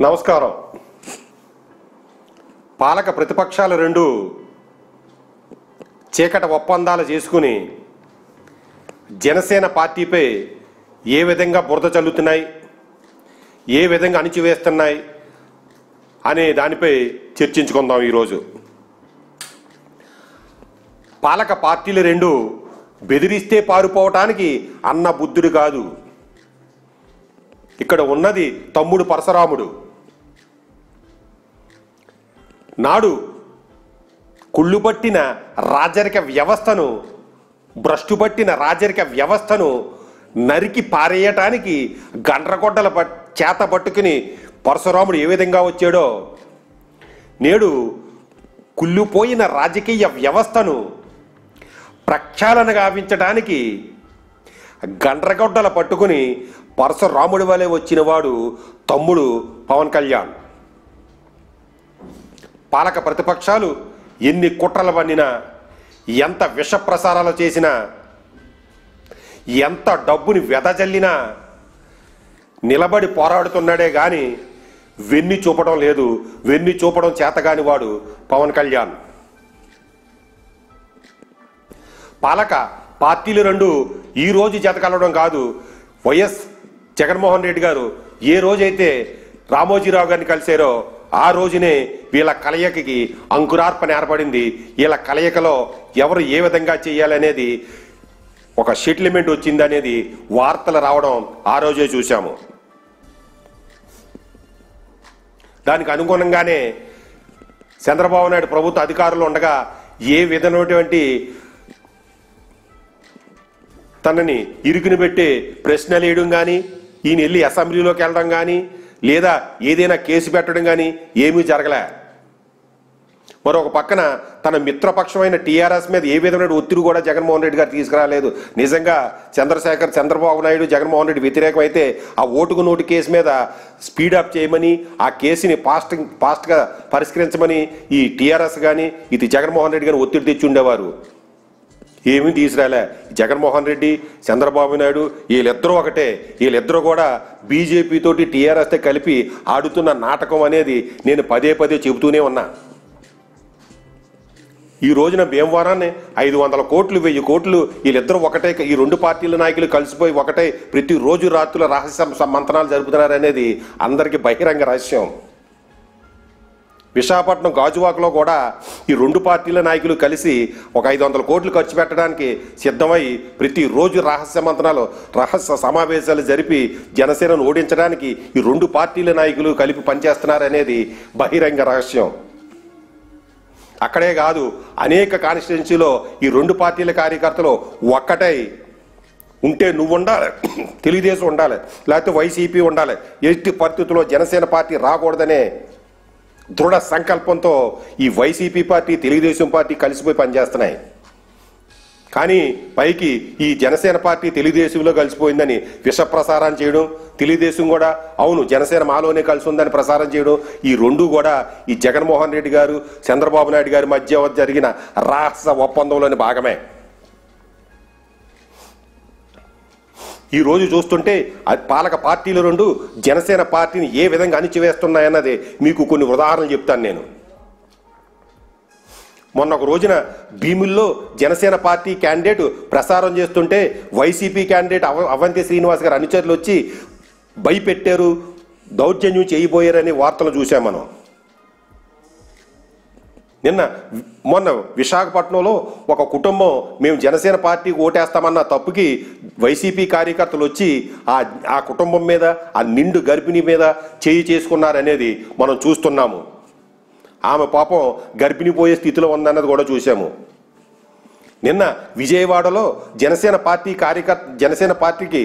నమస్కారం. పాలక ప్రతిపక్షాలు రెండు చీకట ఒప్పందాలు చేసుకుని జనసేన పార్టీపై ఏ విధంగా బురద చల్లుతున్నాయి ఏ విధంగా అణిచివేస్తున్నాయి అనే దానిపై చర్చించుకుందాం ఈరోజు. పాలక పార్టీలు రెండు బెదిరిస్తే పారిపోవటానికి అన్న బుద్ధుడు కాదు. ఇక్కడ ఉన్నది తమ్ముడు పరశురాముడు. నాడు కుళ్ళుపట్టిన రాజరిక వ్యవస్థను భ్రష్టుపట్టిన రాజరిక వ్యవస్థను నరికి పారేయటానికి గండ్రగొడ్డల పట్ చేత పట్టుకుని పరశురాముడు ఏ విధంగా వచ్చాడో? నేడు కుళ్ళిపోయిన రాజకీయ వ్యవస్థను ప్రక్షాళన గావించడానికి గండ్రగొడ్డల పట్టుకుని పరశురాముడి వలె వచ్చినవాడు తమ్ముడు పవన్ కళ్యాణ్. పాలక ప్రతిపక్షాలు ఎన్ని కుట్రలు పన్నినా ఎంత విష ప్రసారాలు చేసినా ఎంత డబ్బుని వెదజల్లినా నిలబడి పోరాడుతున్నాడే కానీ వెన్ని చూపడం లేదు. వెన్ని చూపడం చేతగాని వాడు పవన్ కళ్యాణ్. పాలక పార్టీలు రెండు ఈ రోజు జతకలవడం కాదు. వైఎస్ జగన్మోహన్ రెడ్డి గారు ఏ రోజైతే రామోజీరావు గారిని కలిశారో ఆ రోజునే వీళ్ళ కలయికకి అంకురార్పణ ఏర్పడింది. వీళ్ళ కలయికలో ఎవరు ఏ విధంగా చేయాలనేది ఒక సెటిల్మెంట్ వచ్చిందనేది వార్తలు రావడం ఆ రోజే చూశాము. దానికి అనుగుణంగానే చంద్రబాబు నాయుడు ప్రభుత్వ అధికారులు ఉండగా ఏ విధమైనటువంటి తనని ఇరుకుని పెట్టి ప్రశ్నలు వేయడం కానీ ఈయన వెళ్ళి అసెంబ్లీలోకి వెళ్ళడం కానీ లేదా ఏదైనా కేసు పెట్టడం కానీ ఏమీ జరగలే. మరొక పక్కన తన మిత్రపక్షమైన టీఆర్ఎస్ మీద ఏ విధమైన ఒత్తిడి కూడా జగన్మోహన్ రెడ్డి గారు తీసుకురాలేదు. నిజంగా చంద్రశేఖర్ చంద్రబాబు నాయుడు జగన్మోహన్ రెడ్డి వ్యతిరేకమైతే ఆ ఓటుకు నోటు కేసు మీద స్పీడప్ చేయమని ఆ కేసుని ఫాస్ట్ ఫాస్ట్గా పరిష్కరించమని ఈ టీఆర్ఎస్ కానీ ఇది జగన్మోహన్ రెడ్డి గారు ఒత్తిడి తెచ్చి ఉండేవారు. ఏమీ తీసుకురాలే జగన్మోహన్ రెడ్డి చంద్రబాబు నాయుడు వీళ్ళిద్దరూ ఒకటే. వీళ్ళిద్దరూ కూడా బీజేపీతోటి టీఆర్ఎస్తో కలిపి ఆడుతున్న నాటకం అనేది నేను పదే పదే చెబుతూనే ఉన్నా. ఈ రోజున భీమవరాన్ని ఐదు వందల కోట్లు వెయ్యి కోట్లు వీళ్ళిద్దరూ ఒకటే. ఈ రెండు పార్టీల నాయకులు కలిసిపోయి ఒకటే. ప్రతిరోజు రాత్రుల రహస్య స- మంతనాలు జరుపుతున్నారనేది అందరికీ బహిరంగ రహస్యం. విశాఖపట్నం గాజువాకలో కూడా ఈ రెండు పార్టీల నాయకులు కలిసి ఒక ఐదు వందల కోట్లు ఖర్చు పెట్టడానికి సిద్ధమై ప్రతిరోజు రహస్య మంత్రాలు రహస్య సమావేశాలు జరిపి జనసేనను ఓడించడానికి ఈ రెండు పార్టీల నాయకులు కలిపి పనిచేస్తున్నారనేది బహిరంగ రహస్యం. అక్కడే కాదు అనేక కాన్స్టిట్యున్సీలో ఈ రెండు పార్టీల కార్యకర్తలు ఒక్కటై ఉంటే నువ్వు ఉండాలి తెలుగుదేశం ఉండాలి లేకపోతే వైసీపీ ఉండాలి. ఎట్టి పరిస్థితుల్లో జనసేన పార్టీ రాకూడదనే దృఢ సంకల్పంతో ఈ వైసీపీ పార్టీ తెలుగుదేశం పార్టీ కలిసిపోయి పనిచేస్తున్నాయి. కానీ పైకి ఈ జనసేన పార్టీ తెలుగుదేశంలో కలిసిపోయిందని విష ప్రసారం చేయడం తెలుగుదేశం కూడా అవును జనసేన మాలోనే కలిసి ఉందని ప్రసారం చేయడం ఈ రెండు కూడా ఈ జగన్మోహన్ రెడ్డి గారు చంద్రబాబు నాయుడు గారి మధ్య జరిగిన రహస్య ఒప్పందంలోని భాగమే. ఈ రోజు చూస్తుంటే పాలక పార్టీలు రెండు జనసేన పార్టీని ఏ విధంగా అణిచివేస్తున్నాయన్నది మీకు కొన్ని ఉదాహరణలు చెప్తాను నేను. మొన్న ఒక రోజున భీముల్లో జనసేన పార్టీ క్యాండిడేట్ ప్రసారం చేస్తుంటే వైసీపీ క్యాండిడేట్ అవ అవంతి శ్రీనివాస్ గారు అనుచరులు వచ్చి భయపెట్టారు దౌర్జన్యం చేయబోయారనే వార్తలు చూసాం మనం. నిన్న మొన్న విశాఖపట్నంలో ఒక కుటుంబం మేము జనసేన పార్టీకి ఓటేస్తామన్న తప్పుకి వైసీపీ కార్యకర్తలు వచ్చి ఆ ఆ కుటుంబం మీద ఆ నిండు గర్భిణి మీద చేయి చేసుకున్నారనేది మనం చూస్తున్నాము. ఆమె పాపం గర్భిణి పోయే స్థితిలో ఉందన్నది కూడా చూసాము నిన్న విజయవాడలో జనసేన పార్టీ కార్యకర్త జనసేన పార్టీకి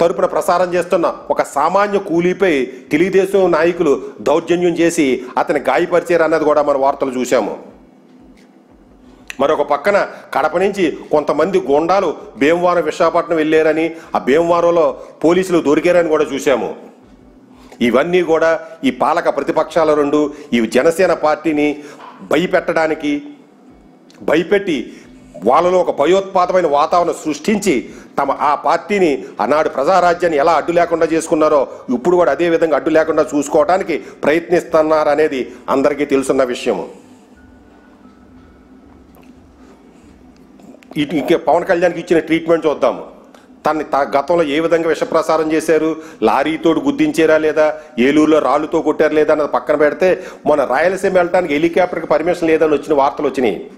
తరపున ప్రసారం చేస్తున్న ఒక సామాన్య కూలీపై తెలుగుదేశం నాయకులు దౌర్జన్యం చేసి అతని గాయపరిచారు అన్నది కూడా మన వార్తలు చూశాము. మరొక పక్కన కడప నుంచి కొంతమంది గుండాలు భీమవరం విశాఖపట్నం వెళ్ళారని ఆ భీమవరంలో పోలీసులు దొరికారని కూడా చూశాము. ఇవన్నీ కూడా ఈ పాలక ప్రతిపక్షాల రెండు ఈ జనసేన పార్టీని భయపెట్టడానికి భయపెట్టి వాళ్ళలో ఒక భయోత్పాదమైన వాతావరణం సృష్టించి తమ ఆ పార్టీని ఆనాడు ప్రజారాజ్యాన్ని ఎలా అడ్డు లేకుండా చేసుకున్నారో ఇప్పుడు కూడా అదే విధంగా అడ్డు లేకుండా చూసుకోవడానికి ప్రయత్నిస్తున్నారనేది అందరికీ తెలుసున్న విషయము. ఇటు ఇంకే పవన్ కళ్యాణ్కి ఇచ్చిన ట్రీట్మెంట్ చూద్దాము. తన త- గతంలో ఏ విధంగా విషప్రసారం చేశారు? లారీతోటి గుద్దించారా లేదా? ఏలూరులో రాళ్ళుతో కొట్టారా లేదా అన్నది పక్కన పెడితే మన రాయలసీమ వెళ్ళడానికి హెలికాప్టర్కి పర్మిషన్ లేదని వచ్చిన వార్తలు వచ్చినాయి.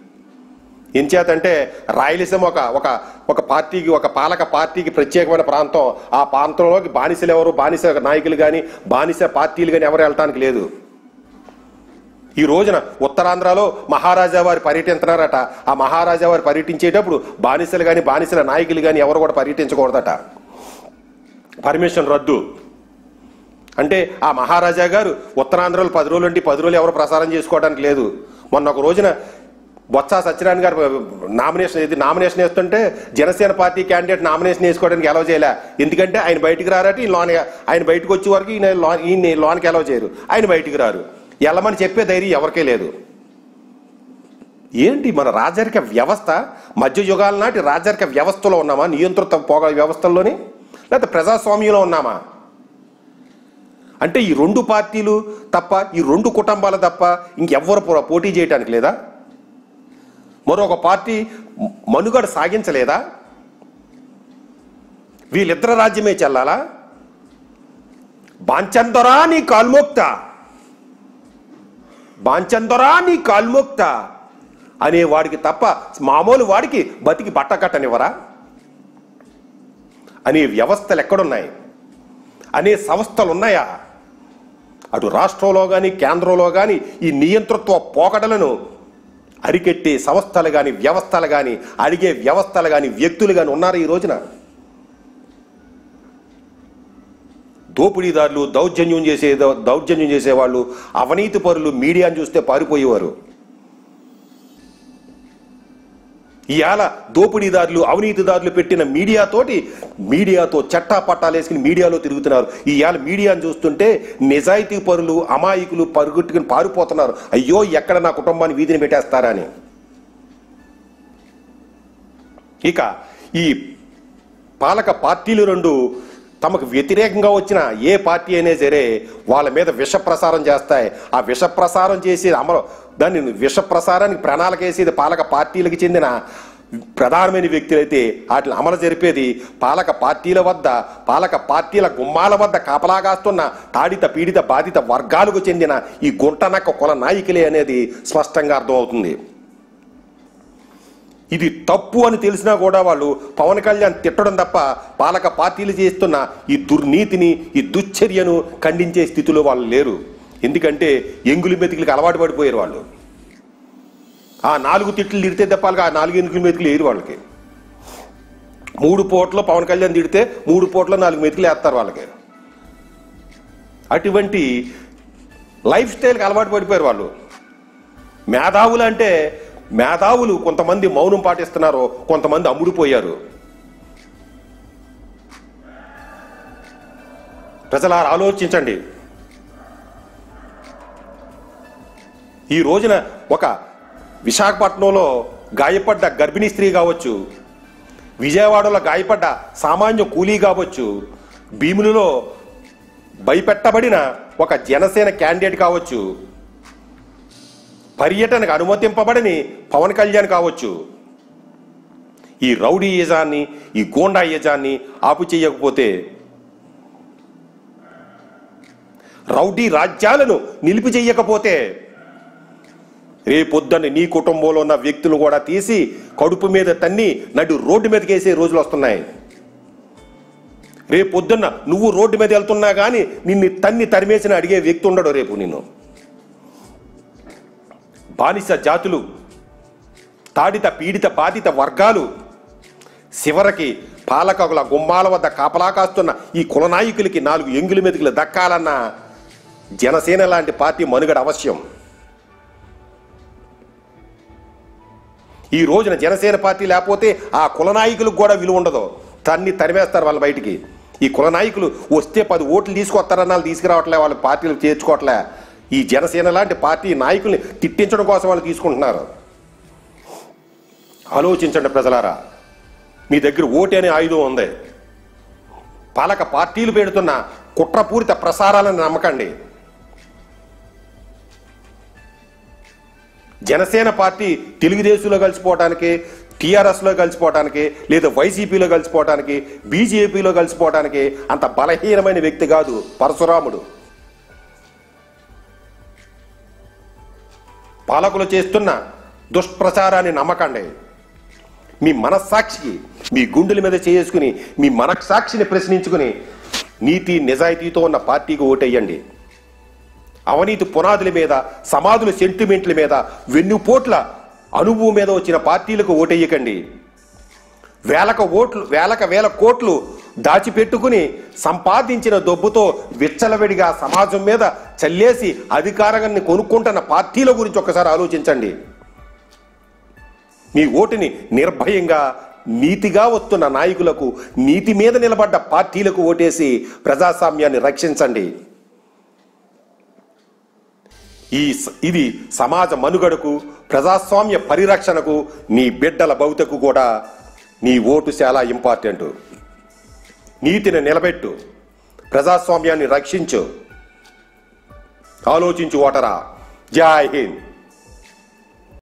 ఎంచేతంటే రాయలసీమ ఒక ఒక ఒక పార్టీకి ఒక పాలక పార్టీకి ప్రత్యేకమైన ప్రాంతం. ఆ ప్రాంతంలోకి బానిసలు ఎవరు? బానిస నాయకులు కానీ బానిస పార్టీలు కానీ ఎవరు వెళ్ళటానికి లేదు. ఈ రోజున ఉత్తరాంధ్రలో మహారాజా వారు పర్యటిస్తున్నారట ఆ మహారాజా వారు పర్యటించేటప్పుడు బానిసలు కానీ బానిసల నాయకులు కానీ ఎవరు కూడా పర్యటించకూడదట. పర్మిషన్ రద్దు. అంటే ఆ మహారాజా గారు ఉత్తరాంధ్రలో పది రోజులు అంటే పది రోజులు ఎవరు ప్రసారం చేసుకోవడానికి లేదు. మొన్న ఒక రోజున బొత్స సత్యనారాయణ గారు నామినేషన్ ఇది నామినేషన్ వేస్తుంటే జనసేన పార్టీ క్యాండిడేట్ నామినేషన్ వేసుకోవడానికి ఎలవ్ చేయలే. ఎందుకంటే ఆయన బయటికి రారట ఈ లోన్ ఆయన బయటకు వచ్చే వరకు ఈయన లోన్ ఈయన లోన్కి ఎలవ్ చేయరు. ఆయన బయటికి రారు. వెళ్ళమని చెప్పే ధైర్యం ఎవరికే లేదు. ఏంటి మన రాజరిక వ్యవస్థ? మధ్య యుగాల నాటి రాజరిక వ్యవస్థలో ఉన్నామా? నియంత్రిత పోగ వ్యవస్థల్లోని? లేకపోతే ప్రజాస్వామ్యంలో ఉన్నామా? అంటే ఈ రెండు పార్టీలు తప్ప ఈ రెండు కుటుంబాలు తప్ప ఇంకెవ్వరు పోటీ చేయడానికి లేదా? మరొక పార్టీ మనుగడ సాగించలేదా? వీళ్ళిద్దరు రాజ్యమే చెల్లాలా? బాంచందొరా నీ కాల్మోక్త బాంచందొరా నీ కాల్మోక్త అనే వాడికి తప్ప మామూలు వాడికి బతికి బట్ట కట్టనివ్వరా? అనే వ్యవస్థలు ఎక్కడున్నాయి? అనే సంస్థలు ఉన్నాయా? అటు రాష్ట్రంలో కానీ కేంద్రంలో కానీ ఈ నియంతృత్వ పోకడలను అరికెట్టే సంస్థలు కానీ వ్యవస్థలు కానీ అడిగే వ్యవస్థలు కానీ వ్యక్తులు కానీ ఉన్నారు ఈ రోజున. దోపిడీదారులు దౌర్జన్యం చేసే దౌర్జన్యం చేసేవాళ్ళు అవినీతి పరులు మీడియాను చూస్తే పారిపోయేవారు. ఇవాళ దోపిడీదారులు అవినీతిదారులు పెట్టిన మీడియాతోటి మీడియాతో చట్టా పట్టాలేసుకుని మీడియాలో తిరుగుతున్నారు. ఇవాళ మీడియాను చూస్తుంటే నిజాయితీ పరులు అమాయకులు పరుగుట్టుకుని పారిపోతున్నారు. అయ్యో ఎక్కడ నా కుటుంబాన్ని వీధిని పెట్టేస్తారా అని ఇక ఈ పాలక పార్టీలు రెండు తమకు వ్యతిరేకంగా వచ్చిన ఏ పార్టీ అయినా సరే వాళ్ళ మీద విష ప్రసారం చేస్తాయి. ఆ విష ప్రసారం చేసి అమలు దాన్ని విష ప్రసారానికి ప్రణాళిక వేసేది పాలక పార్టీలకు చెందిన ప్రధానమైన వ్యక్తులైతే వాటిని అమలు జరిపేది పాలక పార్టీల వద్ద పాలక పార్టీల గుమ్మాల వద్ద కాపలాగాస్తున్న తాడిత పీడిత బాధిత వర్గాలకు చెందిన ఈ గుంటనక్క కుల నాయకులే అనేది స్పష్టంగా అర్థమవుతుంది. ఇది తప్పు అని తెలిసినా కూడా వాళ్ళు పవన్ కళ్యాణ్ తిట్టడం తప్ప పాలక పార్టీలు చేస్తున్న ఈ దుర్నీతిని ఈ దుశ్చర్యను ఖండించే స్థితిలో వాళ్ళు లేరు. ఎందుకంటే ఎంగులి మెతుకులకి అలవాటు పడిపోయారు వాళ్ళు. ఆ నాలుగు తిట్లు తిడితే తప్పాలి ఆ నాలుగు ఎంగులి మెతుకులు వేయరు వాళ్ళకి. మూడు పోట్లో పవన్ కళ్యాణ్ తిడితే మూడు పోట్లో నాలుగు మెతుకులు వేస్తారు వాళ్ళకి. అటువంటి లైఫ్ స్టైల్కి అలవాటు పడిపోయారు వాళ్ళు. మేధావులు అంటే మేధావులు కొంతమంది మౌనం పాటిస్తున్నారు కొంతమంది అమ్ముడుపోయారు. ప్రజలారా ఆలోచించండి. ఈ రోజున ఒక విశాఖపట్నంలో గాయపడ్డ గర్భిణీ స్త్రీ కావచ్చు విజయవాడలో గాయపడ్డ సామాన్య కూలీ కావచ్చు భీములలో భయపెట్టబడిన ఒక జనసేన క్యాండిడేట్ కావచ్చు పర్యటనకు అనుమతింపబడని పవన్ కళ్యాణ్ కావచ్చు. ఈ రౌడీ యజాన్ని ఈ గోండా యజాన్ని ఆపు చేయకపోతే రౌడీ రాజ్యాలను నిలిపి చేయకపోతే రేపొద్దున నీ కుటుంబంలో ఉన్న వ్యక్తులు కూడా తీసి కడుపు మీద తన్ని నడు రోడ్డు మీదకి వేసే రోజులు వస్తున్నాయి. రేపొద్దున్న నువ్వు రోడ్డు మీద వెళ్తున్నా కానీ నిన్ను తన్ని తరిమేసిన అడిగే వ్యక్తి ఉండడు రేపు నిన్ను. బానిస జాతులు తాడిత పీడిత బాధిత వర్గాలు చివరికి పాలకుల గుమ్మాల వద్ద కాపలా కాస్తున్న ఈ కులనాయకులకి నాలుగు ఎంగుల మెతుకులు దక్కాలన్న జనసేన లాంటి పార్టీ మనుగడ అవశ్యం. ఈ రోజున జనసేన పార్టీ లేకపోతే ఆ కులనాయకులకు కూడా విలువ ఉండదు. తన్ని తరిమేస్తారు వాళ్ళ బయటికి. ఈ కులనాయకులు వస్తే పది ఓట్లు తీసుకొస్తారన్న వాళ్ళు తీసుకురావట్లే వాళ్ళ పార్టీలు చేర్చుకోవట్లే. ఈ జనసేన లాంటి పార్టీ నాయకుల్ని తిట్టించడం కోసం వాళ్ళు తీసుకుంటున్నారు. ఆలోచించండి ప్రజలారా మీ దగ్గర ఓటు అనే ఆయుధం ఉంది. పాలక పార్టీలు పెడుతున్న కుట్రపూరిత ప్రసారాలను నమ్మకండి. జనసేన పార్టీ తెలుగుదేశంలో కలిసిపోవడానికి టీఆర్ఎస్లో కలిసిపోవడానికి లేదా వైసీపీలో కలిసిపోవడానికి బీజేపీలో కలిసిపోవడానికి అంత బలహీనమైన వ్యక్తి కాదు పరశురాముడు. పాలకులు చేస్తున్న దుష్ప్రచారాన్ని నమ్మకండి. మీ మనస్సాక్షికి మీ గుండెల మీద చేసుకుని మీ మనస్సాక్షిని ప్రశ్నించుకుని నీతి నిజాయితీతో ఉన్న పార్టీకి ఓటేయండి. అవినీతి పునాదుల మీద సమాధుల సెంటిమెంట్ల మీద వెన్నుపోట్ల అనుభవం మీద వచ్చిన పార్టీలకు ఓటేయకండి. వేలక ఓట్లు వేలక వేల కోట్లు దాచిపెట్టుకుని సంపాదించిన దొబ్బుతో విచ్చలవిడిగా సమాజం మీద చల్లేసి అధికారాన్ని కొనుక్కుంటున్న పార్టీల గురించి ఒకసారి ఆలోచించండి. మీ ఓటుని నిర్భయంగా నీతిగా వస్తున్న నాయకులకు నీతి మీద నిలబడ్డ పార్టీలకు ఓటేసి ప్రజాస్వామ్యాన్ని రక్షించండి. ఈ ఇది సమాజ మనుగడకు ప్రజాస్వామ్య పరిరక్షణకు నీ బిడ్డల భవితకు కూడా నీ ఓటు చాలా ఇంపార్టెంట్. నీతిని నిలబెట్టు. ప్రజాస్వామ్యాన్ని రక్షించు. ఆలోచించు ఓటరా. జై హింద్.